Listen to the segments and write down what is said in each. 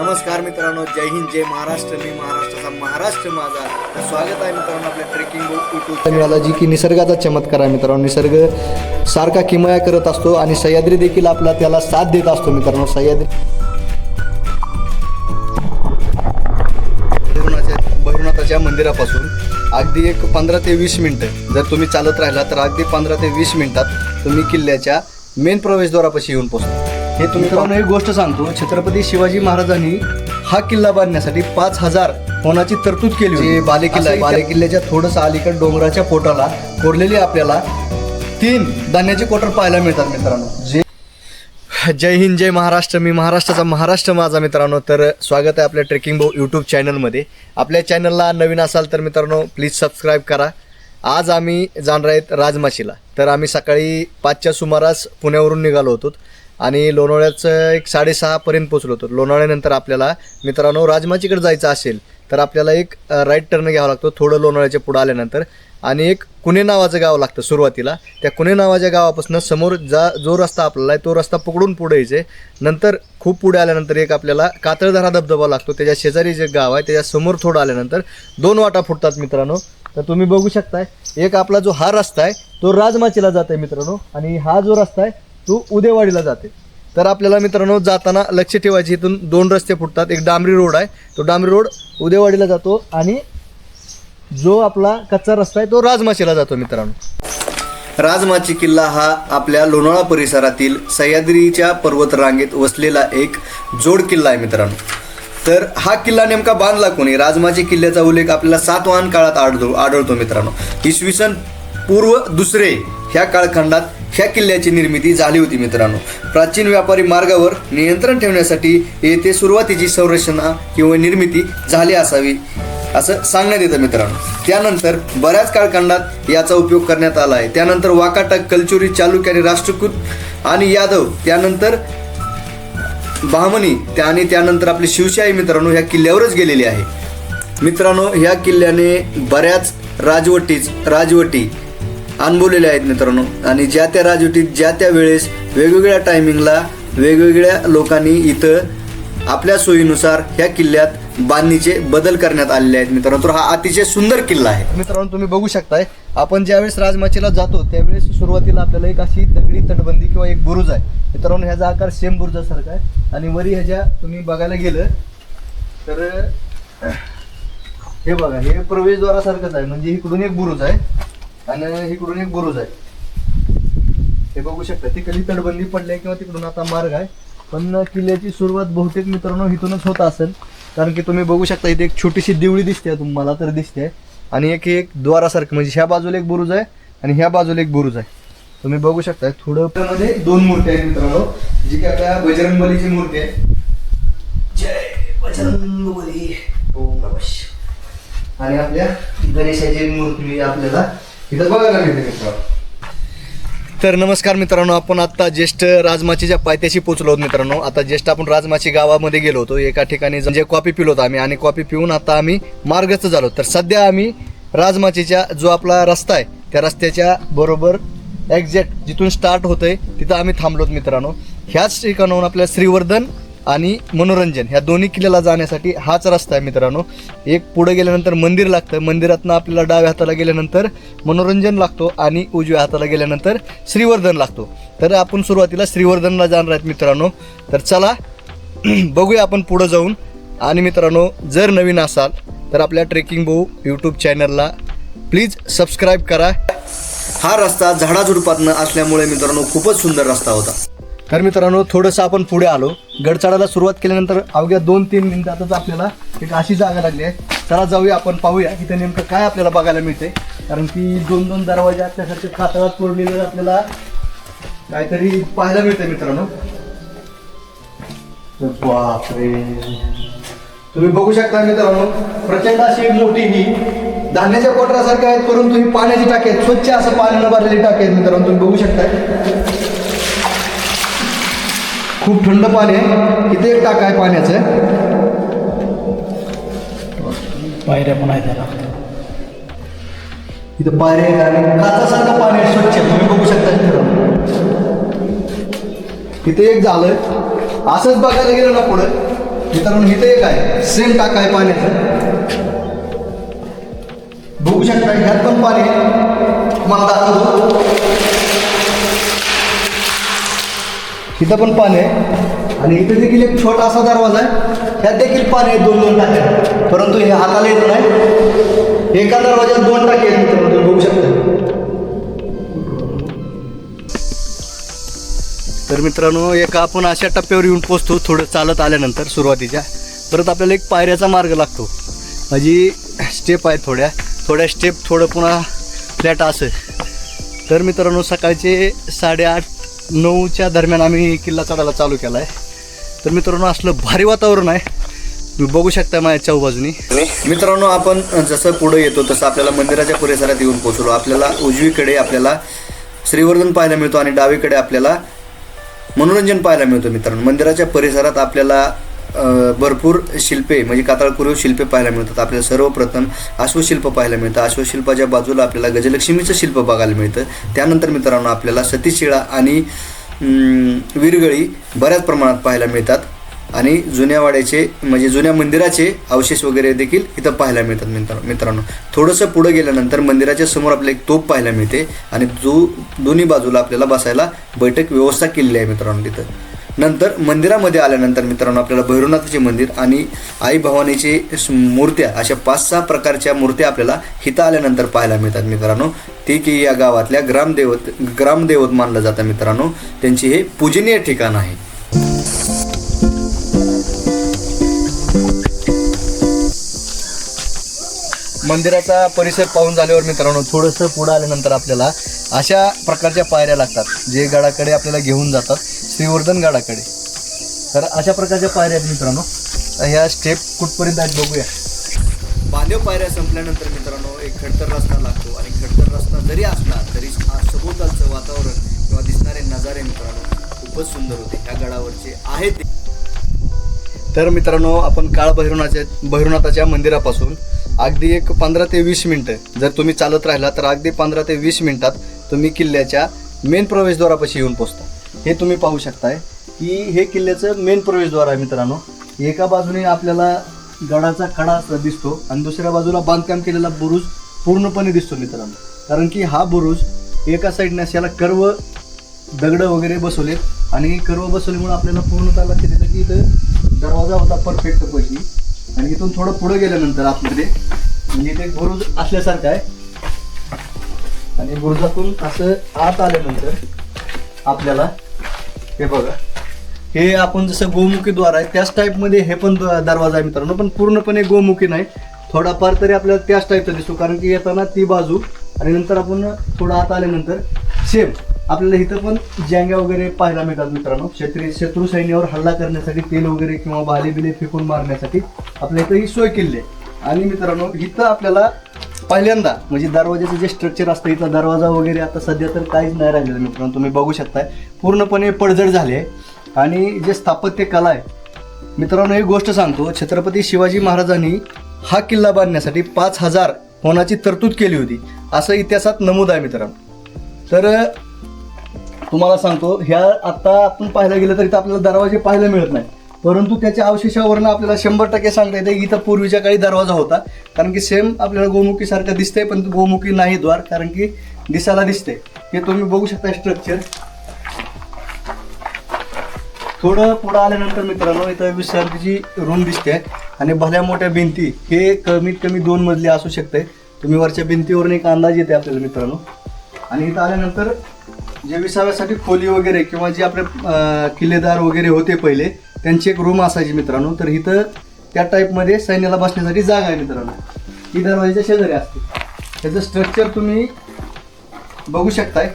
नमस्कार मित्रांनो जय हिंद जय महाराष्ट्र. मी महाराष्ट्राचा महाराष्ट्र माझा. स्वागत आहे मित्रांनो आपल्या ट्रेकिंग युट्यूब मिळाला जी की निसर्गाचा चमत्कार आहे मित्रांनो. निसर्ग सारखा किमया करत असतो आणि सह्याद्री देखील आपला त्याला साथ देत असतो मित्रांनो. सह्याद्री भैरवनाथच्या भैरवनाथाच्या मंदिरापासून अगदी एक पंधरा ते वीस मिनटं. जर तुम्ही चालत राहिला तर अगदी पंधरा ते वीस मिनटात तुम्ही किल्ल्याच्या मेन प्रवेशद्वारापाशी येऊन पोहोचता हे तुम्ही एक गोष्ट सांगतो. छत्रपती शिवाजी महाराजांनी हा किल्ला बांधण्यासाठी पाच हजार होण्याची तरतूद केली होती. बालेकिल्ला आहे. बालेकिल्ल्याच्या थोडंसं अलीकड डोंगराच्या पोटाला कोरलेली आपल्याला तीन धान्याचे कोटर पाहायला मिळतात मित्रांनो. जे जय हिंद जय महाराष्ट्र. मी महाराष्ट्राचा महाराष्ट्र माझा मित्रांनो. तर स्वागत आहे आपल्या ट्रेकिंग बो यूट्यूब चॅनलमध्ये आपल्या चॅनलला नवीन असाल तर मित्रांनो प्लीज सबस्क्राईब करा. आज आम्ही जाणार आहेत राजमाशीला. तर आम्ही सकाळी पाचच्या सुमारास पुण्यावरून निघालो होतो. आणि लोणावळ्याचं एक साडेसहापर्यंत पोचलो होतो. लोणावळ्यानंतर आपल्याला मित्रांनो राजमाचीकडे जायचं असेल तर आपल्याला एक राईट टर्न घ्यावा लागतो. थोडं लोणावळ्याच्या पुढं आल्यानंतर. आणि एक कुणे नावाचं गाव लागतं सुरुवातीला. त्या कुणे नावाच्या गावापासून समोर जा जो रस्ता आपल्याला आहे तो रस्ता पकडून पुढे यायचे. नंतर खूप पुढे आल्यानंतर एक आपल्याला कातळधारा धबधबा लागतो. त्याच्या शेजारी जे गाव आहे त्याच्यासमोर थोडं आल्यानंतर दोन वाटा फुटतात मित्रांनो. तर तुम्ही बघू शकताय एक आपला जो हा रस्ता आहे तो राजमाचीला जात आहे मित्रांनो. आणि हा जो रस्ता आहे वस्तू उदेवाडीला जाते. तर आपल्याला मित्रांनो जाताना लक्ष ठेवायचे इथून दोन रस्ते फुटतात. एक डांबरी रोड आहे. तो डांबरी रोड उदेवाडीला जातो आणि जो आपला कच्चा रस्ता आहे तो राजमाशीला जातो मित्रांनो. राजमाची किल्ला हा आपल्या लोणावळा परिसरातील सह्याद्रीच्या पर्वतरांगेत वसलेला एक जोड किल्ला आहे मित्रांनो. तर हा किल्ला नेमका बांधला कोणी? राजमाची किल्ल्याचा उल्लेख आपल्याला सातवाहन काळात आढळतो आढळतो मित्रांनो. इसवी सन पूर्व दुसरे ह्या काळखंडात ह्या किल्ल्याची निर्मिती झाली होती मित्रांनो. प्राचीन व्यापारी मार्गावर नियंत्रण ठेवण्यासाठी येथे सुरुवातीची संरचना किंवा निर्मिती झाली असावी असं सांगण्यात येतं मित्रांनो. त्यानंतर बऱ्याच काळखंडात याचा उपयोग करण्यात आला आहे. त्यानंतर वाकाटक कलचुरी चालुक्य आणि राष्ट्रकूट आणि यादव त्यानंतर बहामनी त्या आणि त्यानंतर आपली शिवशाही मित्रांनो ह्या किल्ल्यावरच गेलेली आहे. मित्रांनो ह्या किल्ल्याने बऱ्याच राजवटीच राजवटी अनुभवलेले आहेत मित्रांनो. आणि ज्या त्या राजवटीत ज्या त्या वेळेस वेगवेगळ्या टायमिंगला वेगवेगळ्या लोकांनी इथं आपल्या सोयीनुसार ह्या किल्ल्यात बांधणीचे बदल करण्यात आलेले आहेत मित्रांनो. तर हा अतिशय सुंदर किल्ला आहे. मित्रांनो तुम्ही बघू शकताय आपण ज्यावेळेस राजमाचीला जातो त्यावेळेस सुरुवातीला आपल्याला एक अशी दगडी तटबंदी किंवा एक बुरुज आहे. मित्रांनो ह्याचा आकार सेम बुरुजासारखा आहे. आणि वरी ह्याच्या तुम्ही बघायला गेलं तर हे बघा हे प्रवेशद्वारासारखंच आहे. म्हणजे इकडून एक बुरुज आहे. आणि इकडून एक बुरुज आहे. हे बघू शकता तिकडली तटबंदी पडली आहे किंवा तिकडून आता मार्ग आहे. पण किल्ल्याची सुरुवात बहुतेक मित्रांनो इथूनच होत असेल. कारण की तुम्ही बघू शकता इथे एक छोटीशी दिवळी दिसते तुम्हाला तर दिसते. आणि एक एक द्वारासारखं म्हणजे ह्या बाजूला एक बुरुज आहे आणि ह्या बाजूला एक बुरुज आहे. तुम्ही बघू शकता थोडं मध्ये दोन मूर्ती आहेत मित्रांनो जी की आपल्या बजरंगबलीची मूर्ती आहे. जय बजरंगबली. ओम आणि आपल्या गणेशाची मूर्ती आपल्याला. इथं बघायला मिळते तर नमस्कार मित्रांनो आपण आता ज्येष्ठ राजमाचीच्या पायथ्याशी पोहोचलो आहोत मित्रांनो आता ज्येष्ठ आपण राजमाची गावामध्ये गेलो होतो. एका ठिकाणी म्हणजे कॉफी पिलो होतो आम्ही आणि कॉफी पिऊन आता आम्ही मार्गस्थ झालो. तर सध्या आम्ही राजमाचीच्या जो आपला रस्ता आहे त्या रस्त्याच्या बरोबर एक्झॅक्ट जिथून स्टार्ट होतंय तिथं आम्ही थांबलो मित्रांनो. ह्याच ठिकाणाहून आपल्या श्रीवर्धन आणि मनोरंजन ह्या दोन्ही किल्ल्याला जाण्यासाठी हाच रस्ता आहे मित्रांनो. एक पुढे गेल्यानंतर मंदिर लागतं मंदिरातनं आपल्याला डाव्या हाताला गेल्यानंतर मनोरंजन लागतो आणि उजव्या हाताला गेल्यानंतर श्रीवर्धन लागतो. तर आपण सुरुवातीला श्रीवर्धनला जाणार आहेत मित्रांनो. तर चला बघूया आपण पुढं जाऊन. आणि मित्रांनो जर नवीन असाल तर आपल्या ट्रेकिंग भाऊ यूट्यूब चॅनलला प्लीज सबस्क्राईब करा. हा रस्ता झाडाझुडपातनं असल्यामुळे मित्रांनो खूपच सुंदर रस्ता होता. तर मित्रांनो थोडंसं आपण पुढे आलो. गड चढायला सुरुवात केल्यानंतर अवघ्या दोन तीन मिनिटातच आपल्याला एक अशी जागा लागली आहे. चला जाऊया आपण पाहूया इथे नेमकं काय आपल्याला बघायला मिळते कारण की दोन दोन दरवाजे आपल्यासारखे खातळात कोरलेले आपल्याला काहीतरी पाहायला मिळते मित्रांनो. बापरे. तुम्ही बघू शकता मित्रांनो प्रचंड अशी मोठी ही धान्याच्या कोटरासारख्या आहेत परंतु ही पाण्याची टाकी आहेत. स्वच्छ असं पाण्यानं भरलेली टाकी आहेत मित्रांनो तुम्ही बघू शकता खूप थंड पाणी आहे. इथे एक टाका आहे पाण्याचं. पायऱ्या पण आहेत त्याला इथं पायऱ्या आहेत आणि काचासारखं पाणी आहे स्वच्छ तुम्ही बघू शकता इथे. एक झालं असंच बघायला गेलं ना पुढं. मित्रांनो इथं एक आहे. सेम टाका आहे पाण्याचं. बघू शकता ह्यात पण पाणी आहे. तुम्हाला दाखवतो. इथं पण पाणी आहे. आणि इथे देखील एक छोटासा दरवाजा आहे. ह्यात देखील पाणी आहे दोन दोन टाक्या. परंतु हे हाताला येत नाही. एका दरवाज्यात दोन टाके आहेत मित्रांनो बघू शकता. तर मित्रांनो एका आपण अशा टप्प्यावर येऊन पोचतो थोडं चालत आल्यानंतर सुरुवातीच्या. परत आपल्याला एक पायऱ्याचा मार्ग लागतो. माझी स्टेप आहेत थोड्या. थोड्या स्टेप थोडं पुन्हा फ्लॅट असं. तर मित्रांनो सकाळचे साडेआठ नऊच्या दरम्यान आम्ही किल्ला चढायला चालू केला आहे तर मित्रांनो असलं भारी वातावरण आहे. तुम्ही बघू शकता माझ्या चौबाजूनी मित्रांनो आपण जसं पुढे येतो तसं आपल्याला मंदिराच्या परिसरात येऊन पोहोचलो. आपल्याला उजवीकडे आपल्याला श्रीवर्धन पाहायला मिळतो आणि डावीकडे आपल्याला मनोरंजन पाहायला मिळतं मित्रांनो. मंदिराच्या परिसरात आपल्याला भरपूर शिल्पे म्हणजे कातळकुरीव शिल्पे पाहायला मिळतात. आपल्याला सर्वप्रथम अश्वशिल्प पाहायला मिळतं. अश्वशिल्पाच्या बाजूला आपल्याला गजलक्ष्मीचं शिल्प बघायला मिळतं. त्यानंतर मित्रांनो आपल्याला सतीशिळा आणि विरगळी वीरगळी बऱ्याच प्रमाणात पाहायला मिळतात. आणि जुन्या वाड्याचे म्हणजे जुन्या मंदिराचे अवशेष वगैरे देखील इथं पाहायला मिळतात मित्रांनो मित्रांनो. थोडंसं पुढं गेल्यानंतर मंदिराच्या समोर आपल्याला एक तोप पाहायला मिळते. आणि जो दोन्ही बाजूला आपल्याला बसायला बैठक व्यवस्था केलेली आहे मित्रांनो तिथं. नंतर मंदिरामध्ये आल्यानंतर मित्रांनो आपल्याला भैरवनाथाचे मंदिर आणि आई भवानीचे मूर्त्या अशा पाच सहा प्रकारच्या मूर्त्या आपल्याला हिता आल्यानंतर पाहायला मिळतात मित्रांनो. ते की या गावातल्या ग्रामदेवत ग्रामदेवत मानलं जातं मित्रांनो. त्यांची हे पूजनीय ठिकाण आहे. मंदिराचा परिसर पाहून झाल्यावर मित्रांनो थोडंसं पुढं आल्यानंतर आपल्याला अशा प्रकारच्या पायऱ्या लागतात जे गडाकडे आपल्याला घेऊन जातात. श्रीवर्धन गडाकडे. तर अशा प्रकारच्या पायऱ्या आहेत मित्रांनो. ह्या स्टेप कुठपर्यंत आहेत बघूया. बांधव पायऱ्या संपल्यानंतर मित्रांनो एक खडतर रस्ता लागतो आणि खडतर रस्ता जरी असला तरी हा सभोवतालचं वातावरण किंवा दिसणारे नजारे मित्रांनो खूपच सुंदर होते. ह्या गडावरचे आहेत तर मित्रांनो आपण काळभैरवनाथच्या भैरवनाथाच्या मंदिरापासून अगदी एक पंधरा ते वीस मिनटं जर तुम्ही चालत राहिला तर अगदी पंधरा ते वीस मिनटात तुम्ही किल्ल्याच्या मेन प्रवेशद्वारापाशी येऊन पोचता. हे तुम्ही पाहू शकताय की हे किल्ल्याचं मेन प्रवेशद्वार आहे मित्रांनो. एका बाजूने आपल्याला गडाचा कडा असा दिसतो आणि दुसऱ्या बाजूला बांधकाम केलेला बुरुज पूर्णपणे दिसतो मित्रांनो. कारण की हा बुरुज एका साईडने याला कर्व दगड वगैरे बसवलेत आणि कर्व बसवल्यामुळे आपल्याला पूर्णतः लक्षात येतं की इथं दरवाजा होता परफेक्ट पैकी. आणि इथून थोडं पुढे गेल्यानंतर आतमध्ये म्हणजे इथे एक बुरुज असल्यासारखं आहे. आणि बुरुजातून असं आत आल्यानंतर आपल्याला हे बघा. हे आपण जसं गोमुखी द्वार आहे त्याच टाईपमध्ये हे पण दरवाजा आहे मित्रांनो. पण पूर्णपणे गोमुखी नाही. थोडाफार तरी आपल्याला त्याच टाईपचा दिसतो. कारण की येताना ती बाजू आणि नंतर आपण थोडं आत आल्यानंतर सेम आपल्याला इथं पण जँग्या वगैरे पाहायला मिळतात मित्रांनो. क्षेत्री शत्रू सैन्यावर हल्ला करण्यासाठी तेल वगैरे किंवा बाले बिले फेकून मारण्यासाठी आपल्या इथं ही सोय केली आहे. आणि मित्रांनो इथं आपल्याला पहिल्यांदा म्हणजे दरवाजाचं जे स्ट्रक्चर असतं इथला दरवाजा वगैरे आता सध्या तर काहीच नाही राहिलेलं मित्रांनो तुम्ही बघू शकताय. पूर्णपणे पडझड झाले आहे. आणि जे स्थापत्य कला आहे मित्रांनो एक गोष्ट सांगतो छत्रपती शिवाजी महाराजांनी हा किल्ला बांधण्यासाठी पाच हजार होण्याची तरतूद केली होती. असं इतिहासात नमूद आहे मित्रांनो. तर तुम्हाला सांगतो ह्या आत्ता आपण पाहायला गेलं तर इथं आपल्याला दरवाजे पाहायला मिळत नाही परंतु त्याच्या अवशेषावरनं आपल्याला शंभर टक्के सांगता येते की इथं पूर्वीच्या काळी दरवाजा होता. कारण की सेम आपल्याला गोमुखीसारखं दिसतंय पण गोमुखी नाही द्वार कारण की दिसायला दिसते हे तुम्ही बघू शकता स्ट्रक्चर थोडं पुढं आल्यानंतर मित्रांनो इथं विश्रांतीची रूम दिसते. आणि भल्या मोठ्या भिंती हे कमीत कमी दोन मजली असू शकते तुम्ही वरच्या भिंतीवरून एक अंदाज येते आपल्याला मित्रांनो. आणि इथं आल्यानंतर जे विसाव्यासाठी खोली वगैरे किंवा जे आपले किल्लेदार वगैरे होते पहिले त्यांची एक रूम असायची मित्रांनो. तर इथं त्या टाईपमध्ये सैन्याला बसण्यासाठी जागा आहे मित्रांनो. ही दरवाजाच्या शेजारी असते. त्याचं स्ट्रक्चर तुम्ही बघू शकताय.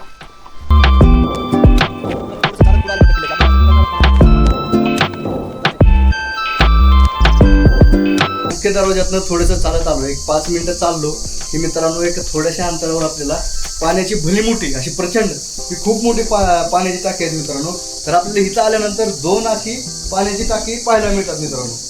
मुख्य दरवाज्यातनं थोडंसं चालत आलो एक पाच मिनिटं चाललो की मित्रांनो एक थोड्याशा अंतरावर आपल्याला पाण्याची भली मोठी अशी प्रचंड ही खूप मोठी पा पाण्याची टाकी आहेत मित्रांनो. तर आपल्याला इथं आल्यानंतर दोन अशी पाण्याची टाकी पाहायला मिळतात मित्रांनो.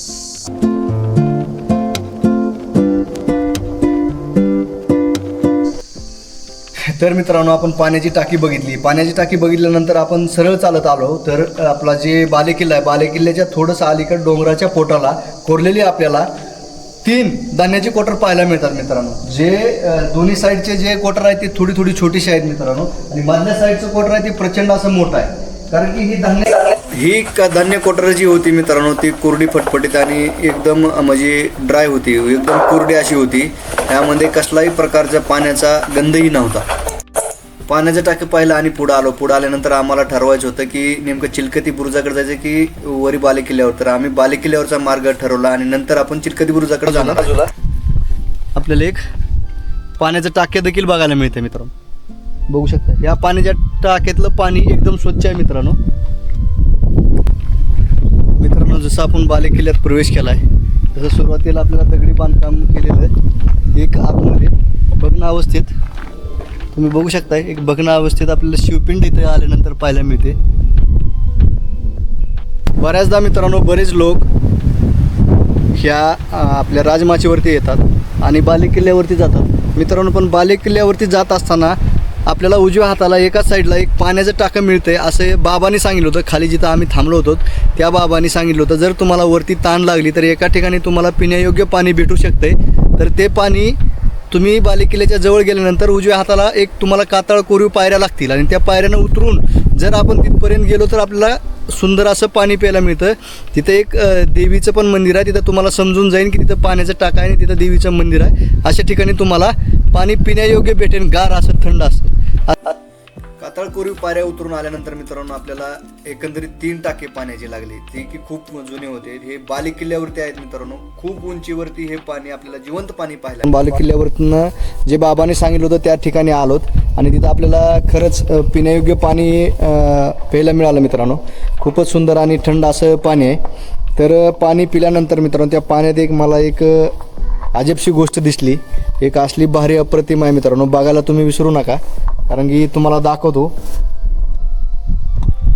तर मित्रांनो आपण पाण्याची टाकी बघितली. पाण्याची टाकी बघितल्यानंतर आपण सरळ चालत आलो. तर आपला जे बालेकिल्ला आहे बालेकिल्ल्याच्या थोडंसं अलीकड डोंगराच्या पोटाला कोरलेली आपल्याला तीन धान्याचे कोटर पाहायला मिळतात मित्रांनो. जे दोन्ही साईडचे जे कोटर आहेत ते थोडी थोडी छोटीशी आहेत मित्रांनो. आणि मधल्या साईडचं कोटर आहे ते प्रचंड असं मोठं आहे. कारण की ही धान्य ही धान्य कोटर जी होती मित्रांनो ती कोरडी फटफटीत आणि एकदम म्हणजे ड्राय होती. एकदम कोरडी अशी होती. त्यामध्ये कसलाही प्रकारचा पाण्याचा गंधही नव्हता. पाण्याचं टाकी पाहिलं आणि पुढं आलो. पुढं आल्यानंतर आम्हाला ठरवायचं होतं की नेमकं चिलकती बुरुजाकडे जायचं की वरी बालेकिल्ल्यावर तर आम्ही बालेकिल्ल्यावरचा मार्ग ठरवला आणि नंतर आपण चिलकती बुरुजाकडे जाणार. आपल्याला एक पाण्याचं टाक्या देखील बघायला मिळते मित्रांनो. बघू शकता. या पाण्याच्या टाक्यातलं पाणी एकदम स्वच्छ आहे मित्रांनो. मित्रांनो जसं आपण बाले किल्ल्यात प्रवेश केला आहे तसं सुरुवातीला आपल्याला दगडी बांधकाम केलेलं आहे. एक आतमध्ये भग्न अवस्थेत. तुम्ही बघू शकताय एक भग्न अवस्थेत आपल्याला शिवपिंड इथे आल्यानंतर पाहायला मिळते. बऱ्याचदा मित्रांनो बरेच लोक ह्या आपल्या राजमाचीवरती येतात आणि बालेकिल्ल्यावरती जातात. मित्रांनो पण बालेकिल्ल्यावरती जात असताना आपल्याला उजव्या हाताला एकाच साईडला एक पाण्याचं टाकं मिळतंय असं बाबांनी सांगितलं होतं. खाली जिथं आम्ही थांबलो होतो त्या बाबांनी सांगितलं होतं जर तुम्हाला वरती ताण लागली तर एका ठिकाणी तुम्हाला पिण्यायोग्य पाणी भेटू शकते तर ते पाणी तुम्ही बालेकिल्ल्याच्या जवळ गेल्यानंतर उजव्या हाताला एक तुम्हाला कातळ कोरीव पायऱ्या लागतील आणि त्या पायऱ्यानं उतरून जर आपण तिथपर्यंत गेलो तर आपल्याला सुंदर असं पाणी प्यायला मिळतं. तिथं एक देवीचं पण मंदिर आहे. तिथं तुम्हाला समजून जाईल की तिथं पाण्याचं टाका आहे आणि तिथं देवीचं मंदिर आहे. अशा ठिकाणी तुम्हाला पाणी पिण्यायोग्य भेटेल गार असं थंड असं. पाताळ कोरीव पायऱ्या उतरून आल्यानंतर मित्रांनो आपल्याला एकंदरीत तीन टाके पाण्याची लागली. ती की खूप जुने होते. हे बाली किल्ल्यावरती आहेत मित्रांनो. खूप उंचीवरती हे पाणी आपल्याला जिवंत पाणी पाहिलं पाहायला बालेकिल्ल्यावरनं जे बाबाने सांगितलं होतं त्या ठिकाणी आलोत. आणि तिथं आपल्याला खरंच पिण्यायोग्य पाणी प्यायला मिळालं मित्रांनो. खूपच सुंदर आणि थंड असं पाणी आहे. तर पाणी पिल्यानंतर मित्रांनो त्या पाण्यात एक मला एक अजबशी गोष्ट दिसली. एक असली भारी अप्रतिम आहे मित्रांनो. बघायला तुम्ही विसरू नका. कारण की तुम्हाला दाखवतो.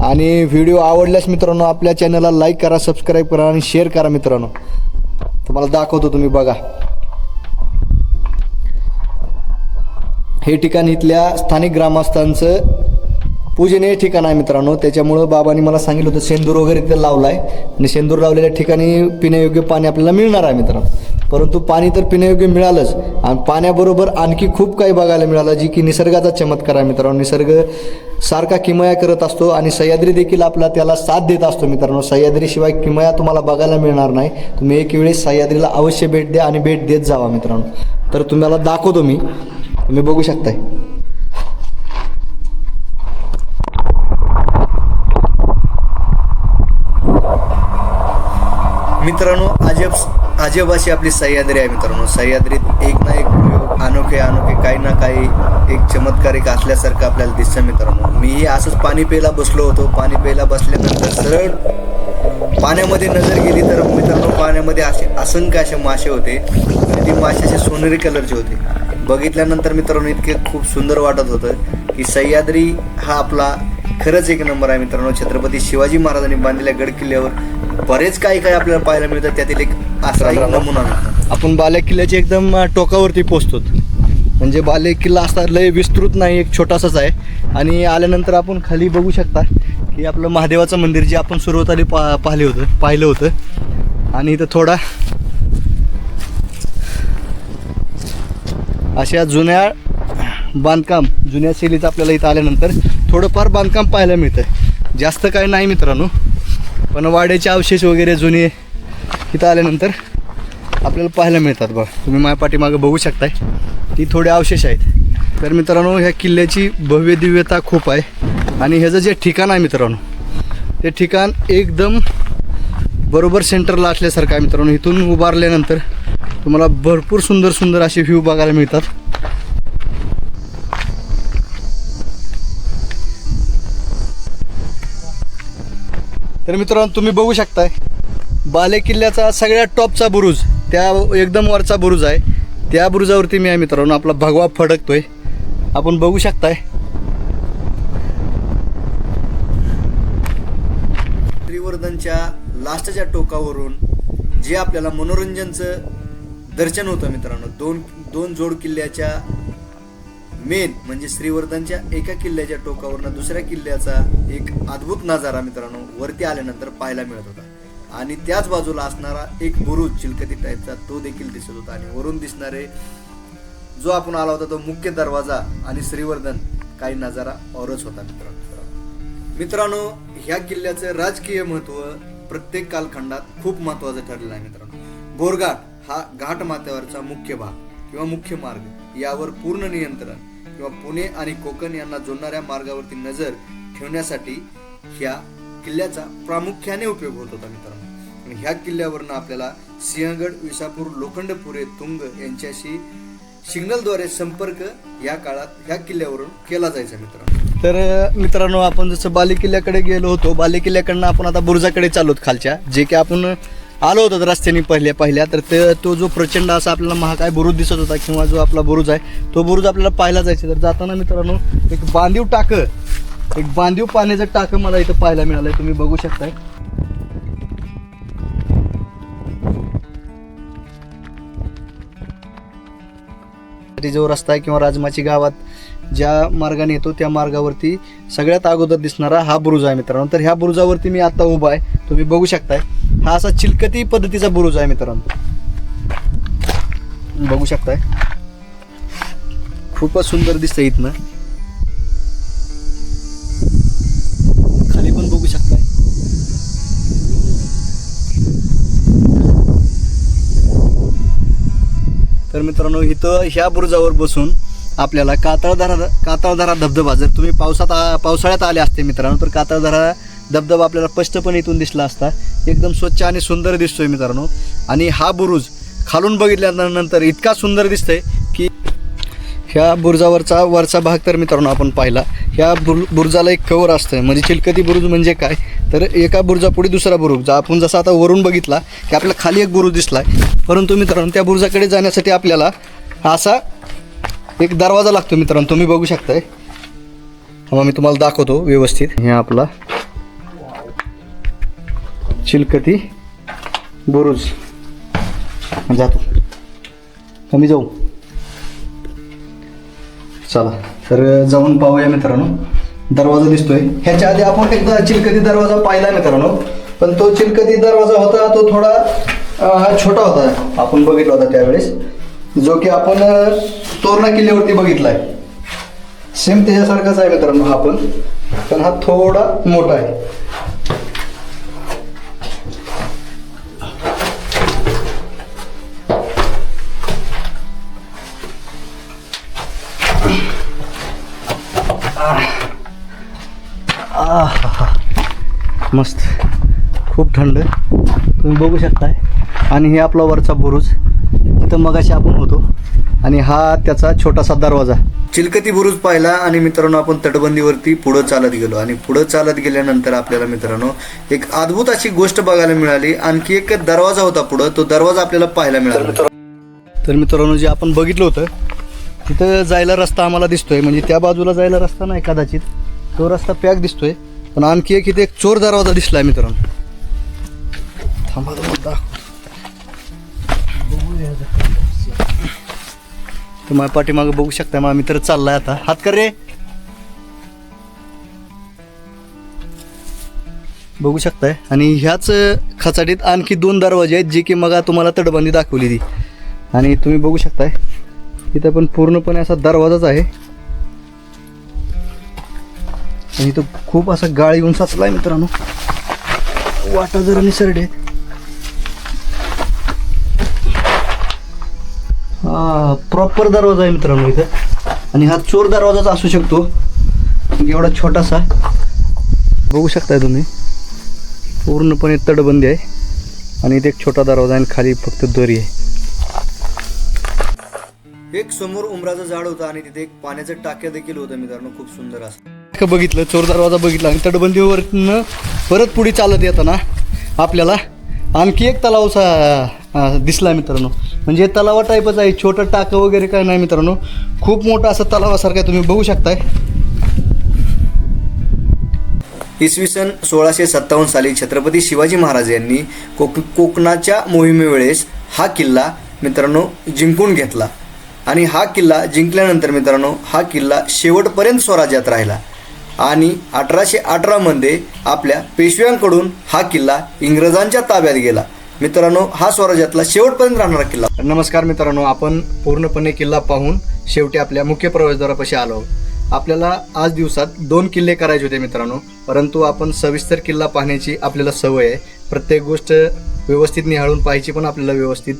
आणि व्हिडिओ आवडल्यास मित्रांनो आपल्या चॅनलला लाईक करा सबस्क्राईब करा आणि शेअर करा मित्रांनो. तुम्हाला दाखवतो तुम्ही बघा. हे ठिकाण इथल्या स्थानिक ग्रामस्थांचं पूजनीय ठिकाण आहे मित्रांनो. त्याच्यामुळं बाबांनी मला सांगितलं होतं सेंदूर वगैरे तिथे लावला आहे आणि सेंदूर लावलेल्या ठिकाणी पिण्यायोग्य पाणी आपल्याला मिळणार आहे मित्रांनो. परंतु पाणी तर पिण्यायोग्य मिळालंच. आणि पाण्याबरोबर आणखी खूप काही बघायला मिळालं जी की निसर्गाचा चमत्कार आहे मित्रांनो. निसर्ग सारखा किमया करत असतो आणि सह्याद्री देखील आपला त्याला साथ देत असतो मित्रांनो. सह्याद्रीशिवाय किमया तुम्हाला बघायला मिळणार नाही. तुम्ही एक वेळेस सह्याद्रीला अवश्य भेट द्या आणि भेट देत जावा मित्रांनो. तर तुम्हाला दाखवतो मी. तुम्ही बघू शकताय. मित्रांनो अजब अजब अशी आपली सह्याद्री आहे मित्रांनो सह्याद्रीत एक ना एक प्रयोग अनोखे अनोखे काही ना काही एक चमत्कारिक असल्यासारखं आपल्याला दिसतं मित्रांनो मीही असंच पाणी प्यायला बसलो होतो. पाणी प्यायला बसल्यानंतर सरळ पाण्यामध्ये नजर गेली तर मित्रांनो पाण्यामध्ये असे असंख्य असे मासे होते. आणि ती मासे असे सोनेरी कलरचे होते. बघितल्यानंतर मित्रांनो इतके खूप सुंदर वाटत होतं की सह्याद्री हा आपला खरंच एक नंबर आहे मित्रांनो. छत्रपती शिवाजी महाराजांनी बांधलेल्या गड किल्ल्यावर बरेच काही काही आपल्याला पाहायला मिळतं. त्यातील एक असा एक नमुना मिळतो आपण बाले किल्ल्याच्या एकदम टोकावरती पोचतो म्हणजे बाले किल्ला असा लय विस्तृत नाही एक छोटासाच आहे. आणि आल्यानंतर आपण खाली बघू शकता की आपलं महादेवाचं मंदिर जे आपण सुरुवातीला पा पाहिले होतं पाहिलं होतं. आणि इथं थोडा अशा जुन्या बांधकाम जुन्या शैलीचं आपल्याला इथं आल्यानंतर थोडंफार बांधकाम पाहायला मिळतं जास्त काय नाही मित्रांनो. पण वाड्याचे अवशेष वगैरे जुने इथं आल्यानंतर आपल्याला पाहायला मिळतात बघा. तुम्ही माझ्या पाठीमागं बघू शकताय. ती थोडे अवशेष आहेत. तर मित्रांनो ह्या किल्ल्याची भव्य दिव्यता खूप आहे. आणि ह्याचं जे ठिकाण आहे मित्रांनो ते ठिकाण एकदम बरोबर सेंटरला असल्यासारखं आहे मित्रांनो. इथून उभारल्यानंतर तुम्हाला भरपूर सुंदर सुंदर असे व्ह्यू बघायला मिळतात. तर मित्रांनो तुम्ही बघू शकताय बालेकिल्ल्याचा सगळ्यात टॉपचा बुरुज त्या एकदम वरचा बुरुज आहे. त्या बुरुजावरती मी आहे मित्रांनो आपला भगवा फडकतोय. आपण बघू शकताय. त्रिवर्धनच्या लास्टच्या टोकावरून जे आपल्याला मनोरंजनचं दर्शन होतं मित्रांनो दोन दोन जोड किल्ल्याच्या मेन म्हणजे श्रीवर्धनच्या एका किल्ल्याच्या टोकावरनं दुसऱ्या किल्ल्याचा एक अद्भुत नजारा मित्रांनो वरती आल्यानंतर पाहायला मिळत होता. आणि त्याच बाजूला असणारा एक बुरुज चिलकती टाईपचा तो देखील दिसत होता. आणि वरून दिसणारे जो आपण आला होता तो मुख्य दरवाजा आणि श्रीवर्धन काही नजारा औरच होता मित्रांनो. मित्रांनो ह्या किल्ल्याचं राजकीय महत्त्व प्रत्येक कालखंडात खूप महत्वाचं ठरलेलं आहे मित्रांनो. बोरघाट हा घाट माथ्यावरचा मुख्य भाग किंवा मुख्य मार्ग. यावर पूर्ण नियंत्रण किंवा पुणे आणि कोकण यांना जोडणाऱ्या मार्गावरती नजर ठेवण्यासाठी ह्या किल्ल्याचा प्रामुख्याने उपयोग होत होता मित्रांनो. आणि ह्या किल्ल्यावरनं आपल्याला सिंहगड विसापूर लोखंडपुरे तुंग यांच्याशी सिग्नलद्वारे संपर्क या काळात ह्या किल्ल्यावरून केला जायचा मित्रांनो. तर मित्रांनो आपण जसं बाले किल्ल्याकडे गेलो होतो बाले किल्ल्याकडनं आपण आता बुरुजाकडे चाललोत खालच्या जे की आपण आलो होतो रस्त्याने पहिल्या पहिल्या. तर ते तो जो प्रचंड असा आपल्याला महाकाय बुरुज दिसत होता किंवा जो आपला बुरुज आहे तो बुरुज आपल्याला पाहायला जायचा. तर जाताना मित्रांनो एक बांधीव टाकं एक बांधीव पाण्याचं टाकं मला इथं पाहायला मिळालंय तुम्ही बघू शकताय. जो रस्ता आहे किंवा राजमाची गावात ज्या मार्गाने येतो त्या मार्गावरती सगळ्यात अगोदर दिसणारा हा बुरुज आहे मित्रांनो. तर ह्या बुरुजावरती मी आता उभा आहे तुम्ही बघू शकताय. हा असा चिलकती पद्धतीचा बुरुज आहे मित्रांनो. बघू शकताय. खूपच सुंदर दिसतंय इथनं. तर मित्रांनो इथं ह्या बुरुजावर बसून आपल्याला कातळधारा कातळधारा धबधबा जर तुम्ही पावसात आ- पावसाळ्यात आले असते मित्रांनो तर कातळधारा धबधबा आपल्याला स्पष्टपणे इथून दिसला असता. एकदम स्वच्छ आणि सुंदर दिसतोय मित्रांनो. आणि हा बुरुज खालून बघितल्यानंतर इतका सुंदर दिसतंय ह्या बुरुजावरचा वरचा भाग तर मित्रांनो आपण पाहिला. ह्या बुर बुरुजाला एक कवर असतं म्हणजे चिलकती बुरुज म्हणजे काय? तर एका बुरुजापुढे दुसरा बुरुज. आपण जसा आता वरून बघितला की आपल्याला खाली एक बुरुज दिसला परंतु मित्रांनो त्या बुरुजाकडे जाण्यासाठी आपल्याला असा एक दरवाजा लागतो मित्रांनो. तुम्ही बघू शकताय. मग मी तुम्हाला दाखवतो व्यवस्थित. हे आपला चिलकती बुरुज. जातो. आम्ही जाऊ. चला तर जाऊन पाहूया मित्रांनो. दरवाजा दिसतोय. ह्याच्या आधी आपण एकदा चिलकती दरवाजा पाहिला मित्रांनो. पण तो चिलकती दरवाजा होता तो थोडा हा छोटा होता. आपण बघितला होता त्यावेळेस. जो की आपण तोरणा किल्ल्यावरती बघितलाय. सेम त्याच्यासारखाच आहे मित्रांनो हा पण. पण हा थोडा मोठा आहे. मस्त. खूप थंड तुम्ही बघू शकताय. आणि हे आपला वरचा बुरुज. इथं मगाशी आपण होतो. आणि हा त्याचा छोटासा दरवाजा. चिलकती बुरुज पाहिला आणि मित्रांनो आपण तटबंदीवरती पुढं चालत गेलो. आणि पुढं चालत गेल्यानंतर आपल्याला मित्रांनो एक अद्भुत अशी गोष्ट बघायला मिळाली. आणखी एक दरवाजा होता पुढं. तो दरवाजा आपल्याला पाहायला मिळाला. तर मित्रांनो जे आपण बघितलं होतं तिथं जायला रस्ता आम्हाला दिसतोय म्हणजे त्या बाजूला जायला रस्ता नाही कदाचित. तो रस्ता पॅक दिसतोय पण आणखी एक इथे एक चोर दरवाजा दिसलाय मित्रांनो. थांबा तुम्हाला दाखवतो. पाठीमागं बघू शकता माझा मित्र चाललाय आता. हात कर रे. बघू शकताय. आणि ह्याच खचाटीत आणखी दोन दरवाजे आहेत जे की मग तुम्हाला तडबंदी दाखवली ती आणि तुम्ही बघू शकताय इथं पण पूर्णपणे असा दरवाजाच आहे. आणि इथं खूप असा गाळ येऊन साचलाय मित्रांनो. वाटा जरा निसरडे. हा प्रॉपर दरवाजा आहे मित्रांनो इथं. आणि हा चोर दरवाजाच असू शकतो. एवढा छोटासा. बघू शकताय तुम्ही. पूर्णपणे तटबंदी आहे. आणि इथे एक छोटा दरवाजा आहे आणि खाली फक्त दोरी आहे. एक समोर उमराचं झाड होतं आणि तिथे एक पाण्याचं टाक्या देखील होतं मित्रांनो खूप सुंदर असं. बघितलं चोर दरवाजा बघितला आणि तटबंदीवरनं परत पुढे चालत येताना आपल्याला आणखी एक तलावचा अं, दिसला मित्रांनो. म्हणजे तलावा टाईपच आहे छोटं टाकं वगैरे काय नाही मित्रांनो. खूप मोठा असं तलावासारखं तुम्ही बघू शकताय. इसवी सन सोळाशे सत्तावन्न साली छत्रपती शिवाजी महाराज यांनी कोक कोकणाच्या मोहिमेवेळेस हा किल्ला मित्रांनो जिंकून घेतला. आणि हा किल्ला जिंकल्यानंतर मित्रांनो हा किल्ला शेवटपर्यंत स्वराज्यात राहिला. आणि अठराशे अठरामध्ये आपल्या पेशव्यांकडून हा किल्ला इंग्रजांच्या ताब्यात गेला. मित्रांनो हा स्वराज्यातला शेवटपर्यंत राहणारा किल्ला. नमस्कार मित्रांनो आपण पूर्णपणे किल्ला पाहून शेवटी आपल्या मुख्य प्रवेशद्वारापाशी आलो आपल्याला आज दिवसात दोन किल्ले करायचे होते मित्रांनो. परंतु आपण सविस्तर किल्ला पाहण्याची आपल्याला सवय आहे. प्रत्येक गोष्ट व्यवस्थित निहाळून पाहायची पण आपल्याला व्यवस्थित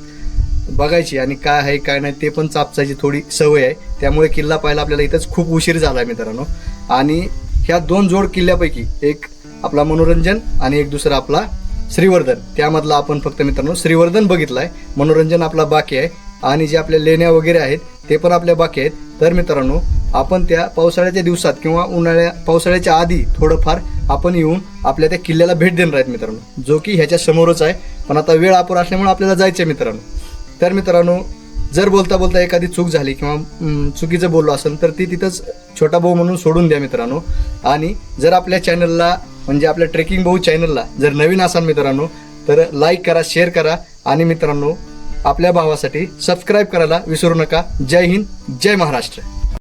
बघायची आणि काय आहे काय नाही ते पण चापसायची थोडी सवय आहे. त्यामुळे किल्ला पाहायला आपल्याला इथंच खूप उशीर झाला आहे मित्रांनो. आणि ह्या दोन जोड किल्ल्यापैकी एक आपला मनोरंजन आणि एक दुसरा आपला श्रीवर्धन. त्यामधला आपण फक्त मित्रांनो श्रीवर्धन बघितलाय. मनोरंजन आपला बाकी आहे. आणि जे आपल्या लेण्या वगैरे आहेत ते पण आपल्या बाकी आहेत. तर मित्रांनो आपण त्या पावसाळ्याच्या दिवसात किंवा उन्हाळ्या पावसाळ्याच्या आधी थोडंफार आपण येऊन आपल्या त्या किल्ल्याला भेट देणार आहेत मित्रांनो. जो की ह्याच्या समोरच आहे. पण आता वेळ अपुर असल्यामुळे आपल्याला जायचं आहे मित्रांनो. तर मित्रांनो जर बोलता बोलता एखादी चूक झाली किंवा चुकीचं बोललो असेल तर ती तिथंच छोटा भाऊ म्हणून सोडून द्या मित्रांनो. आणि जर आपल्या चॅनलला म्हणजे आपल्या ट्रेकिंग भाऊ चॅनलला जर नवीन असाल मित्रांनो तर लाईक करा शेअर करा. आणि मित्रांनो आपल्या भावासाठी सबस्क्राईब करायला विसरू नका. जय हिंद जय महाराष्ट्र.